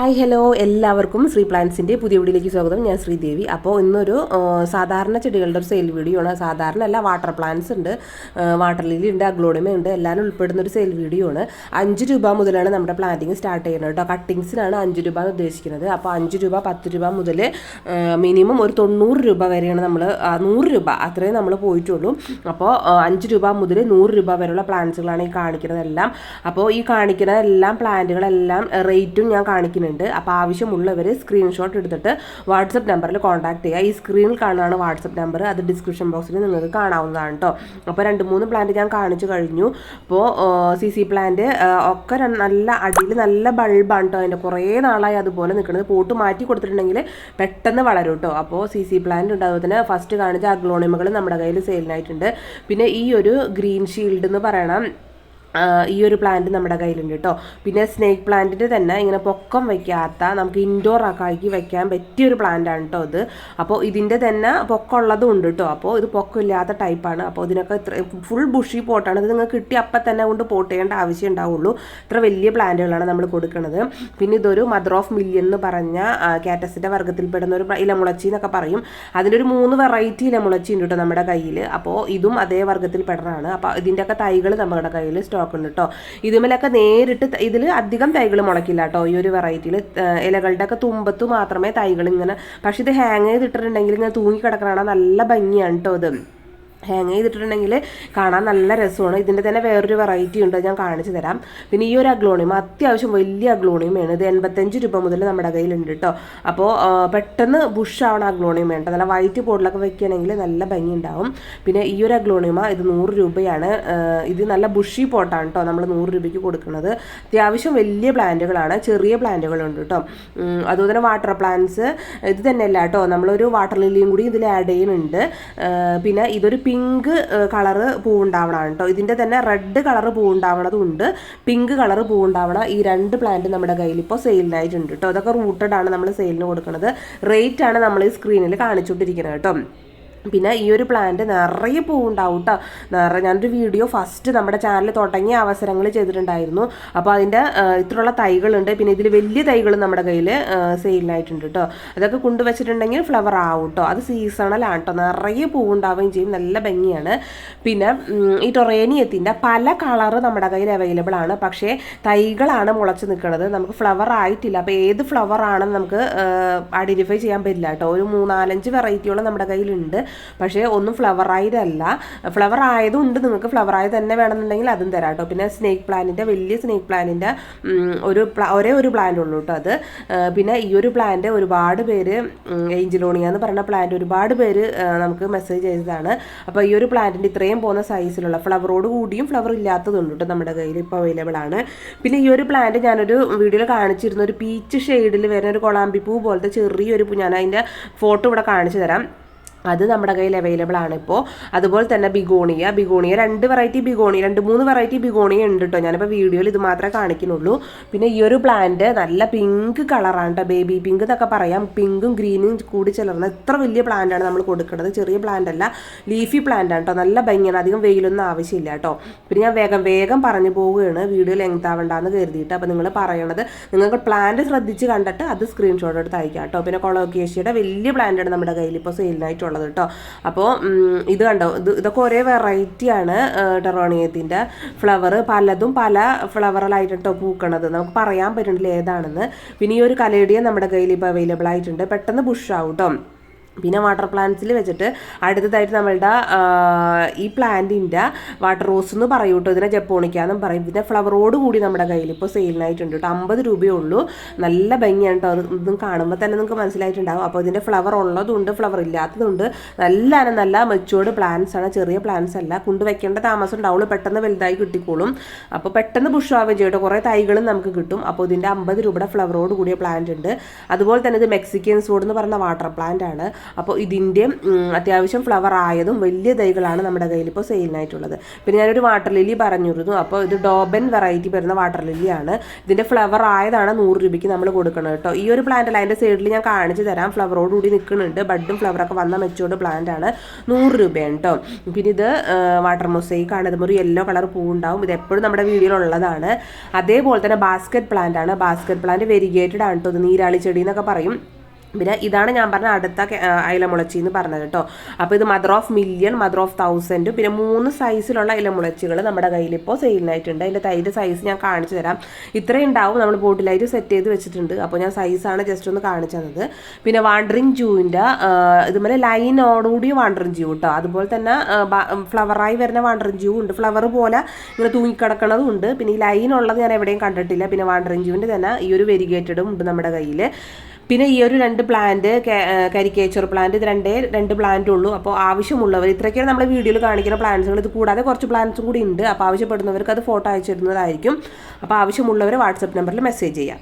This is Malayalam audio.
ഹായ് ഹലോ എല്ലാവർക്കും ശ്രീ പ്ലാന്റ്സിന്റെ പുതിയ വീഡിയോയിലേക്ക് സ്വാഗതം. ഞാൻ ശ്രീദേവി. അപ്പോൾ ഇന്നൊരു സാധാരണ ചെടികളുടെ ഒരു സെയിൽ വീഡിയോ ആണ്. സാധാരണ അല്ല വാട്ടർ പ്ലാന്റ്സ് ഉണ്ട്. വാട്ടർ ലിലി ഉണ്ട് അഗ്ലോഡിമ ഉണ്ട്. എല്ലാം ഉൾപ്പെടുന്ന ഒരു സെയിൽ വീഡിയോ ആണ്. അഞ്ച് രൂപ മുതലാണ് നമ്മുടെ പ്ലാന്റിങ് സ്റ്റാർട്ട് ചെയ്യുന്നത് കേട്ടോ. കട്ടിങ്സിനാണ് അഞ്ച് രൂപ എന്ന് ഉദ്ദേശിക്കുന്നത്. അപ്പോൾ അഞ്ച് രൂപ പത്ത് രൂപ മുതൽ മിനിമം ഒരു തൊണ്ണൂറ് രൂപ വരെയാണ് നമ്മൾ നൂറ് രൂപ അത്രയും നമ്മൾ പോയിട്ടുള്ളൂ. അപ്പോൾ അഞ്ച് രൂപ മുതൽ നൂറ് രൂപ വരെയുള്ള പ്ലാന്റ്സുകളാണ് ഈ കാണിക്കുന്നതെല്ലാം. അപ്പോൾ ഈ കാണിക്കുന്ന എല്ലാം പ്ലാന്റുകളെല്ലാം റേറ്റും ഞാൻ കാണിക്കുന്നുണ്ട്. അപ്പോൾ ആവശ്യമുള്ളവർ സ്ക്രീൻഷോട്ട് എടുത്തിട്ട് വാട്സപ്പ് നമ്പറിൽ കോൺടാക്ട് ചെയ്യുക. ഈ സ്ക്രീനിൽ കാണുന്നതാണ് വാട്സപ്പ് നമ്പർ അത് ഡിസ്ക്രിപ്ഷൻ ബോക്സിൽ നിങ്ങൾക്ക് കാണാവുന്നതാണ് കേട്ടോ അപ്പോൾ രണ്ട് മൂന്ന് പ്ലാന്റ് ഞാൻ കാണിച്ചു കഴിഞ്ഞു. അപ്പോൾ സി സി പ്ലാന്റ് ഒക്കെ നല്ല അടിയിൽ നല്ല ബൾബാണ് കേട്ടോ അതിന്റെ കുറേ നാളായി അതുപോലെ നിൽക്കുന്നത്. പോട്ട് മാറ്റി കൊടുത്തിട്ടുണ്ടെങ്കിൽ പെട്ടെന്ന് വളരും കേട്ടോ അപ്പോൾ സി സി പ്ലാന്റ് ഉണ്ട്. അതുപോലെ തന്നെ ഫസ്റ്റ് കാണിച്ച അഗ്ലോണിമകൾ നമ്മുടെ കയ്യിൽ സെയിലിനായിട്ടുണ്ട് പിന്നെ ഈ ഒരു ഗ്രീൻ ഷീൽഡ് എന്ന് പറയണം. ഈ ഒരു പ്ലാന്റ് നമ്മുടെ കയ്യിലുണ്ട് കേട്ടോ പിന്നെ സ്നേക്ക് പ്ലാന്റിന്റെ തന്നെ ഇങ്ങനെ പൊക്കം വയ്ക്കാത്ത നമുക്ക് ഇൻഡോർ ആക്കി വെക്കാൻ പറ്റിയ ഒരു പ്ലാന്റാണ് കേട്ടോ ഇത്. അപ്പോൾ ഇതിന്റെ തന്നെ പൊക്കമുള്ളതും ഉണ്ട് കേട്ടോ അപ്പോൾ ഇത് പൊക്കമില്ലാത്ത ടൈപ്പാണ് അപ്പോൾ ഇതിനൊക്കെ ഇത്ര ഫുൾ ബുഷി പോട്ടാണ് ഇത് നിങ്ങൾക്ക് കിട്ടി അപ്പം തന്നെ കൊണ്ട് പോട്ട് ചെയ്യേണ്ട ആവശ്യം ഉണ്ടാവുള്ളൂ. ഇത്ര വലിയ പ്ലാന്റുകളാണ് നമ്മൾ കൊടുക്കുന്നത് പിന്നെ ഇതൊരു മദർ ഓഫ് മില്യൻ എന്ന് പറഞ്ഞ കാറ്റസിന്റെ വർഗത്തിൽപ്പെടുന്ന ഒരു ഇലമുളച്ചി എന്നൊക്കെ പറയും. അതിന്റെ ഒരു മൂന്ന് വെറൈറ്റി ഇലമുളച്ചി ഉണ്ട് കേട്ടോ നമ്മുടെ കയ്യിൽ അപ്പോൾ ഇതും അതേ വർഗത്തിൽ പെടുന്നതാണ് അപ്പോൾ ഇതിന്റെയൊക്കെ തൈകൾ നമ്മുടെ കയ്യിൽ സ്റ്റോക്ക് ഉണ്ട് കേട്ടോ ഇതുമലൊക്കെ നേരിട്ട് ഇതിൽ അധികം തൈകൾ മുളക്കില്ല കേട്ടോ ഈ ഒരു വെറൈറ്റിയിൽ ഇലകളുടെ ഒക്കെ തുമ്പത്ത് മാത്രമേ തൈകൾ ഇങ്ങനെ പക്ഷെ ഇത് ഹാങ് ചെയ്തിട്ടിട്ടുണ്ടെങ്കിൽ ഇങ്ങനെ തൂങ്ങി കിടക്കണ നല്ല ഭംഗിയാണ് കേട്ടോ ഇത്. ഹാങ് ചെയ്തിട്ടുണ്ടെങ്കിൽ കാണാൻ നല്ല രസമാണ്. ഇതിന്റെ തന്നെ വേറൊരു വെറൈറ്റി ഉണ്ട് ഞാൻ കാണിച്ചു തരാം. പിന്നെ ഈ ഒരു അഗ്ലോണിയം അത്യാവശ്യം വലിയ അഗ്ലോണിയമാണ്. ഇത് എൺപത്തഞ്ച് രൂപ മുതൽ നമ്മുടെ കയ്യിലുണ്ട് കേട്ടോ അപ്പോൾ പെട്ടെന്ന് ബുഷ് ആവണ അഗ്ലോണിയം വേണ്ട. നല്ല വൈറ്റ് ബോർഡിലൊക്കെ വെക്കുകയാണെങ്കിൽ നല്ല ഭംഗി ഉണ്ടാവും. പിന്നെ ഈ ഒരു അഗ്ലോണിയമ ഇത് നൂറ് രൂപയാണ്. ഇത് നല്ല ബുഷി പോട്ടാണ് കേട്ടോ നമ്മൾ നൂറ് രൂപയ്ക്ക് കൊടുക്കുന്നത്. അത്യാവശ്യം വലിയ പ്ലാന്റുകളാണ് ചെറിയ പ്ലാന്റുകളുണ്ട് കേട്ടോ അതുപോലെ തന്നെ വാട്ടർ പ്ലാന്റ്സ് ഇത് തന്നെയല്ല കേട്ടോ നമ്മളൊരു വാട്ടർ ലില്ലിയും കൂടി ഇതിൽ ആഡ് ചെയ്യുന്നുണ്ട്. പിന്നെ ഇതൊരു പിങ്ക് കളറ് പൂവുണ്ടാവണം കേട്ടോ ഇതിന്റെ തന്നെ റെഡ് കളറ് പൂവുണ്ടാവണതുണ്ട്. പിങ്ക് കളറ് പൂവുണ്ടാവണ ഈ രണ്ട് പ്ലാന്റ് നമ്മുടെ കയ്യിൽ ഇപ്പോൾ സെയിലിനായിട്ടുണ്ട് കേട്ടോ അതൊക്കെ റൂട്ടഡ് ആണ് നമ്മൾ സെയിലിന് കൊടുക്കുന്നത് റേറ്റ് ആണ് നമ്മൾ ഈ സ്ക്രീനിൽ കാണിച്ചുകൊണ്ടിരിക്കുന്നത് കേട്ടോ പിന്നെ ഈ ഒരു പ്ലാന്റ് നിറയെ പൂവുണ്ടാവും കേട്ടോ നിറയെ ഞാനൊരു വീഡിയോ ഫസ്റ്റ് നമ്മുടെ ചാനൽ തുടങ്ങിയ അവസരങ്ങൾ ചെയ്തിട്ടുണ്ടായിരുന്നു. അപ്പോൾ അതിന്റെ ഇത്രയുള്ള തൈകളുണ്ട്. പിന്നെ ഇതിൽ വലിയ തൈകൾ നമ്മുടെ കയ്യിൽ സെയിലിനായിട്ടുണ്ട് കേട്ടോ അതൊക്കെ കൊണ്ടുവച്ചിട്ടുണ്ടെങ്കിൽ ഫ്ലവർ ആവും കേട്ടോ അത് സീസണലാണ് കേട്ടോ നിറയെ പൂവുണ്ടാവുകയും ചെയ്യും. നല്ല ഭംഗിയാണ്. പിന്നെ ഈ ടൊറേനിയത്തിന്റെ പല കളറ് നമ്മുടെ കയ്യിൽ അവൈലബിൾ ആണ്. പക്ഷേ തൈകളാണ് മുളച്ച് നിൽക്കുന്നത് നമുക്ക് ഫ്ലവർ ആയിട്ടില്ല. അപ്പോൾ ഏത് ഫ്ലവർ ആണെന്ന് നമുക്ക് ഐഡന്റിഫൈ ചെയ്യാൻ പറ്റില്ല കേട്ടോ ഒരു മൂന്നാലഞ്ച് വെറൈറ്റിയോളം നമ്മുടെ കയ്യിലുണ്ട്. പക്ഷേ ഒന്നും ഫ്ലവർ ആയതല്ല. ഫ്ലവർ ആയതുണ്ട് നിങ്ങൾക്ക് ഫ്ലവർ ആയത് തന്നെ വേണമെന്നുണ്ടെങ്കിൽ അതും തരാം കേട്ടോ പിന്നെ സ്നേക്ക് പ്ലാന്റിന്റെ വലിയ സ്നേക്ക് പ്ലാന്റിന്റെ ഒരു ഒരേ ഒരു പ്ലാന്റ് ഉള്ളൂ കേട്ടോ അത്. പിന്നെ ഈ ഒരു പ്ലാന്റ് ഒരുപാട് പേര് ഏഞ്ചലോണിയ എന്ന് പറയുന്ന പ്ലാന്റ് ഒരുപാട് പേര് നമുക്ക് മെസ്സേജ് ചെയ്തതാണ്. അപ്പോൾ ഈ ഒരു പ്ലാന്റിന്റെ ഇത്രയും പോകുന്ന സൈസിലുള്ള ഫ്ലവറോട് കൂടിയും ഫ്ലവർ ഇല്ലാത്തതുണ്ട് കേട്ടോ നമ്മുടെ കയ്യിൽ ഇപ്പോൾ അവൈലബിൾ ആണ്. പിന്നെ ഈ ഒരു പ്ലാന്റ് ഞാനൊരു വീഡിയോയിൽ കാണിച്ചിരുന്ന. ഒരു പീച്ച് ഷെയ്ഡിൽ വരുന്ന ഒരു കൊളാമ്പി പൂ പോലത്തെ ചെറിയൊരു ഞാൻ അതിന്റെ ഫോട്ടോ ഇവിടെ കാണിച്ചു തരാം. അത് നമ്മുടെ കയ്യിൽ അവൈലബിൾ ആണ് ഇപ്പോൾ അതുപോലെ തന്നെ ബിഗോണിയ. ബിഗോണിയ രണ്ട് വെറൈറ്റി ബിഗോണി രണ്ട് മൂന്ന് വെറൈറ്റി ബിഗോണിയ ഉണ്ട് കേട്ടോ ഞാനിപ്പോൾ വീഡിയോയിൽ ഇത് മാത്രമേ കാണിക്കുന്നുള്ളൂ. പിന്നെ ഈ ഒരു പ്ലാന്റ് നല്ല പിങ്ക് കളറാണ് കേട്ടോ ബേബി പിങ്ക് എന്നൊക്കെ പറയാം. പിങ്കും ഗ്രീനും കൂടി ചേർന്ന എത്ര വലിയ പ്ലാന്റ് ആണ് നമ്മൾ കൊടുക്കുന്നത് ചെറിയ പ്ലാന്റ് അല്ല ലീഫി പ്ലാന്റ് ആണ് കേട്ടോ നല്ല ഭംഗിയാണ്. അധികം വെയിലൊന്നും ആവശ്യമില്ല കേട്ടോ പിന്നെ ഞാൻ വേഗം വേഗം പറഞ്ഞു പോവുകയാണ്. വീഡിയോ ലെങ്ത് ആവണ്ടെന്ന് കരുതിയിട്ട്. അപ്പോൾ നിങ്ങൾ പറയണത് നിങ്ങൾക്ക് പ്ലാന്റ് ശ്രദ്ധിച്ച് കണ്ടിട്ട് അത് സ്ക്രീൻഷോട്ട് എടുത്ത് അയക്കാം കേട്ടോ പിന്നെ കൊളോക്കേഷ്യയുടെ വലിയ പ്ലാന്റാണ് നമ്മുടെ കയ്യിൽ ഇപ്പോൾ സെയിലിനായിട്ടുള്ളത് കേട്ടോ. അപ്പോൾ ഇത് കണ്ടോ? ഇത് ഇതൊക്കെ ഒരേ വെറൈറ്റിയാണ് ടെറോണിയത്തിന്റെ ഫ്ലവർ പലതും പല ഫ്ലവറിലായിട്ട് കേട്ടോ പൂക്കണത്. നമുക്ക് പറയാൻ പറ്റുന്നില്ല ഏതാണെന്ന്. പിന്നെ ഈ ഒരു കലേഡിയ നമ്മുടെ കയ്യിൽ ഇപ്പോൾ അവൈലബിൾ ആയിട്ടുണ്ട്. പെട്ടെന്ന് ബുഷ് ആവും കേട്ടോ പിന്നെ വാട്ടർ പ്ലാന്റ്സിൽ വെച്ചിട്ട് അടുത്തതായിട്ട് നമ്മളുടെ ഈ പ്ലാന്റിന്റെ വാട്ടർ റോസ് എന്ന് പറയും കേട്ടോ. ഇതിനെ ജപ്പോണിക്കാന്നും പറയും. പിന്നെ ഫ്ലവറോട് കൂടി നമ്മുടെ കയ്യിൽ ഇപ്പോൾ സെയിലിനായിട്ടുണ്ട് കേട്ടോ. അമ്പത് രൂപയേ ഉള്ളൂ. നല്ല ഭംഗിയാണ് കേട്ടോ. ഇതും കാണുമ്പോൾ തന്നെ നിങ്ങൾക്ക് മനസ്സിലായിട്ടുണ്ടാവും. അപ്പോൾ ഇതിന്റെ ഫ്ലവർ ഉള്ളതുണ്ട് ഫ്ലവർ ഇല്ലാത്തതുണ്ട്. നല്ല നല്ല മെച്ചുവേർഡ് പ്ലാന്റ്സ് ആണ്. ചെറിയ പ്ലാന്റ്സ് അല്ല. കൊണ്ടുവയ്ക്കേണ്ട താമസം ഉണ്ടാവുള്ളൂ. പെട്ടെന്ന് വലുതായി കിട്ടിക്കോളും. അപ്പോൾ പെട്ടെന്ന് ബുഷ് ആവുകയും ചെയ്യും കേട്ടോ. കുറേ തൈകളും നമുക്ക് കിട്ടും. അപ്പോൾ ഇതിന്റെ അമ്പത് രൂപയുടെ ഫ്ലവറോട് കൂടിയ പ്ലാന്റ് ഉണ്ട്. അതുപോലെ തന്നെ ഇത് മെക്സിക്കൻ സോഡ് എന്ന് പറയുന്ന വാട്ടർ പ്ലാന്റ് ആണ്. അപ്പോൾ ഇതിന്റെ അത്യാവശ്യം ഫ്ലവർ ആയതും വലിയ തൈകളാണ് നമ്മുടെ കയ്യിൽ ഇപ്പോൾ സെയിലിനായിട്ടുള്ളത് പിന്നെ ഞാനൊരു വാട്ടർ ലില്ലി പറഞ്ഞിരുന്നു. അപ്പോൾ ഇത് ഡോബൻ വെറൈറ്റി വരുന്ന വാട്ടർ ലില്ലിയാണ് ഇതിന്റെ ഫ്ലവർ ആയതാണ് നൂറ് രൂപയ്ക്ക് നമ്മൾ കൊടുക്കുന്നത് കേട്ടോ. ഈ ഒരു പ്ലാന്റ് അതിന്റെ സൈഡിൽ ഞാൻ കാണിച്ചു തരാം. ഫ്ലവറോട് കൂടി നിൽക്കുന്നുണ്ട്. ബഡും ഫ്ലവറൊക്കെ വന്ന മെച്ചോർഡ് പ്ലാന്റ് ആണ്. നൂറ് രൂപയാണ് കേട്ടോ. പിന്നെ ഇത് വാട്ടർ മൊസൈക്ക് ആണ്. ഇതും ഒരു യെല്ലോ കളർ പൂവുണ്ടാവും. ഇത് എപ്പോഴും നമ്മുടെ വീഡിയോയിലുള്ളതാണ് അതേപോലെ തന്നെ ബാസ്ക്കറ്റ് പ്ലാന്റ് ആണ്. ബാസ്ക്കറ്റ് പ്ലാന്റ് വെരിഗേറ്റഡ് ആണ് കേട്ടോ. നീരാളി ചെടി എന്നൊക്കെ പറയും. പിന്നെ ഇതാണ് ഞാൻ പറഞ്ഞ അടുത്ത ഇലമുളച്ചി എന്ന് പറഞ്ഞത് കേട്ടോ. അപ്പോൾ ഇത് mother of million mother of thousand പിന്നെ മൂന്ന് സൈസിലുള്ള ഇലമുളച്ചികൾ നമ്മുടെ കയ്യിൽ ഇപ്പോൾ സെയിലിനായിട്ടുണ്ട് അതിന്റെ തൈര് സൈസ് ഞാൻ കാണിച്ചു തരാം. ഇത്രയും ഉണ്ടാവും. നമ്മൾ ബോട്ടിലായിട്ട് സെറ്റ് ചെയ്ത് വെച്ചിട്ടുണ്ട്. അപ്പോൾ ഞാൻ സൈസാണ് ജസ്റ്റ് ഒന്ന് കാണിച്ചു തന്നത്. പിന്നെ വാണ്ടറിങ് ജൂവിന്റെ ഇതുപോലെ ലൈനോടുകൂടി വാണ്ടറിങ് ജൂ കേട്ടോ അതുപോലെ തന്നെ ഫ്ലവറായി വരുന്ന വാണ്ടറിങ് ജൂ ഉണ്ട്. ഫ്ലവർ പോലെ ഇങ്ങനെ തൂങ്ങിക്കിടക്കണതും ഉണ്ട്. പിന്നെ ഈ ലൈൻ ഉള്ളത് ഞാൻ എവിടെയും കണ്ടിട്ടില്ല. പിന്നെ വാണ്ടറിങ് ജൂവിന്റെ തന്നെ ഈ ഒരു വെരിഗേറ്റഡും ഉണ്ട് നമ്മുടെ കയ്യിൽ പിന്നെ ഈ ഒരു രണ്ട് പ്ലാന്റ് കരിക്കേച്ചർ പ്ലാന്റ് ഇത് രണ്ടേ രണ്ട് പ്ലാന്റ് ഉള്ളൂ. അപ്പോൾ ആവശ്യമുള്ളവർ ഇത്രയൊക്കെയാണ് നമ്മൾ വീഡിയോയിൽ കാണിക്കുന്ന പ്ലാന്റ്സുകൾ ഇത് കൂടാതെ കുറച്ച് പ്ലാന്റ്സും കൂടി ഉണ്ട്. അപ്പോൾ ആവശ്യപ്പെടുന്നവർക്ക് അത് ഫോട്ടോ അയച്ചിരുന്നതായിരിക്കും അപ്പോൾ ആവശ്യമുള്ളവർ വാട്സപ്പ് നമ്പറിൽ മെസ്സേജ് ചെയ്യാം.